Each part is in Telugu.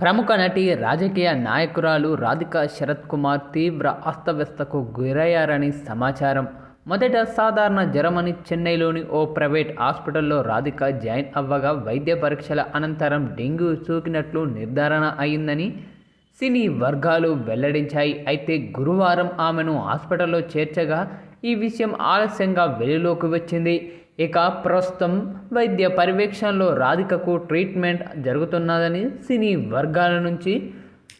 ప్రముఖ నటి రాజకీయ నాయకురాలు రాధిక శరత్ కుమార్ తీవ్ర అస్తవ్యస్తకు గురయ్యారని సమాచారం. మొదట సాధారణ జ్వరమని చెన్నైలోని ఓ ప్రైవేట్ హాస్పిటల్లో రాధిక జాయిన్ అవ్వగా వైద్య పరీక్షల అనంతరం డెంగ్యూ సోకినట్లు నిర్ధారణ అయిందని సినీ వర్గాలు వెల్లడించాయి. అయితే గురువారం ఆమెను హాస్పిటల్లో చేర్చగా ఈ విషయం ఆలస్యంగా వెలుగులోకి వచ్చింది. ఇక ప్రస్తుతం వైద్య పర్యవేక్షణలో రాధికకు ట్రీట్మెంట్ జరుగుతున్నదని సినీ వర్గాల నుంచి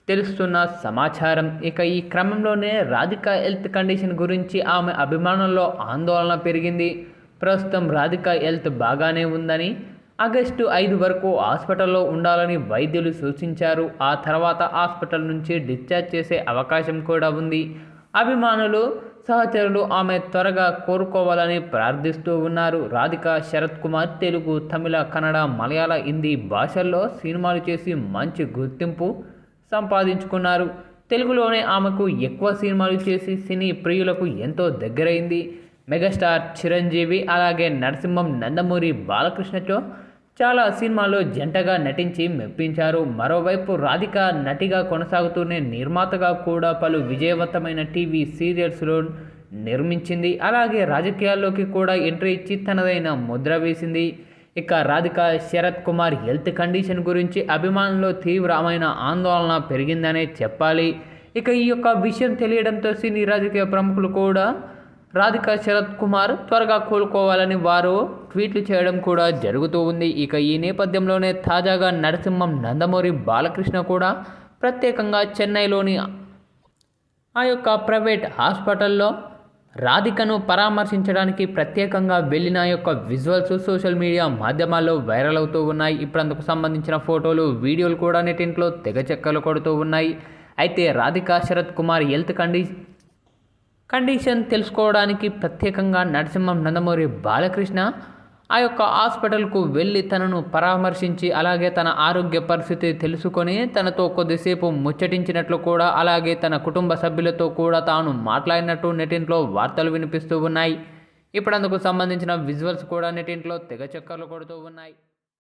తెలుస్తున్న సమాచారం. ఇక ఈ క్రమంలోనే రాధిక హెల్త్ కండిషన్ గురించి ఆమె అభిమానుల్లో ఆందోళన పెరిగింది. ప్రస్తుతం రాధిక హెల్త్ బాగానే ఉందని ఆగస్టు ఐదు వరకు హాస్పిటల్లో ఉండాలని వైద్యులు సూచించారు. ఆ తర్వాత హాస్పిటల్ నుంచి డిశ్చార్జ్ చేసే అవకాశం కూడా ఉంది. అభిమానులు సహచరులు ఆమె త్వరగా కోరుకోవాలని ప్రార్థిస్తూ ఉన్నారు. రాధిక శరత్ కుమార్ తెలుగు తమిళ కన్నడ మలయాళ హిందీ భాషల్లో సినిమాలు చేసి మంచి గుర్తింపు సంపాదించుకున్నారు. తెలుగులోనే ఆమెకు ఎక్కువ సినిమాలు చేసి సినీ ప్రియులకు ఎంతో దగ్గరైంది. మెగాస్టార్ చిరంజీవి అలాగే నరసింహం నందమూరి బాలకృష్ణతో చాలా సినిమాల్లో జంటగా నటించి మెప్పించారు. మరోవైపు రాధిక నటిగా కొనసాగుతూనే నిర్మాతగా కూడా పలు విజయవంతమైన టీవీ సీరియల్స్లో నిర్మించింది. అలాగే రాజకీయాల్లోకి కూడా ఎంట్రీ ఇచ్చి తనదైన ముద్ర వేసింది. ఇక రాధిక శరత్ కుమార్ హెల్త్ కండిషన్ గురించి అభిమానుల్లో తీవ్రమైన ఆందోళన పెరిగిందనే చెప్పాలి. ఇక ఈ యొక్క విషయం తెలియడంతో సినీ రాజకీయ ప్రముఖులు కూడా రాధిక శరత్ కుమార్ త్వరగా కోలుకోవాలని వారు ట్వీట్లు చేయడం కూడా జరుగుతూ ఉంది. ఇక ఈ నేపథ్యంలోనే తాజాగా నరసింహం నందమూరి బాలకృష్ణ కూడా ప్రత్యేకంగా చెన్నైలోని ఆ యొక్క ప్రైవేట్ హాస్పిటల్లో రాధికను పరామర్శించడానికి ప్రత్యేకంగా వెళ్ళిన యొక్క విజువల్స్ సోషల్ మీడియా మాధ్యమాల్లో వైరల్ అవుతూ ఉన్నాయి. ఇప్పుడు అందుకు సంబంధించిన ఫోటోలు వీడియోలు కూడా నెటింట్లో తెగ చెక్కలు కొడుతూ ఉన్నాయి. అయితే రాధికా శరత్ కుమార్ హెల్త్ కండి కండిషన్ తెలుసుకోవడానికి ప్రత్యేకంగా నరసింహం నందమూరి బాలకృష్ణ ఆ యొక్క హాస్పిటల్కు వెళ్ళి తనను పరామర్శించి అలాగే తన ఆరోగ్య పరిస్థితి తెలుసుకొని తనతో కొద్దిసేపు ముచ్చటించినట్లు కూడా అలాగే తన కుటుంబ సభ్యులతో కూడా తాను మాట్లాడినట్టు నెటింట్లో వార్తలు వినిపిస్తూ ఉన్నాయి. ఇప్పుడు అందుకు సంబంధించిన విజువల్స్ కూడా నెటింట్లో తెగ చక్కర్లు కొడుతూ ఉన్నాయి.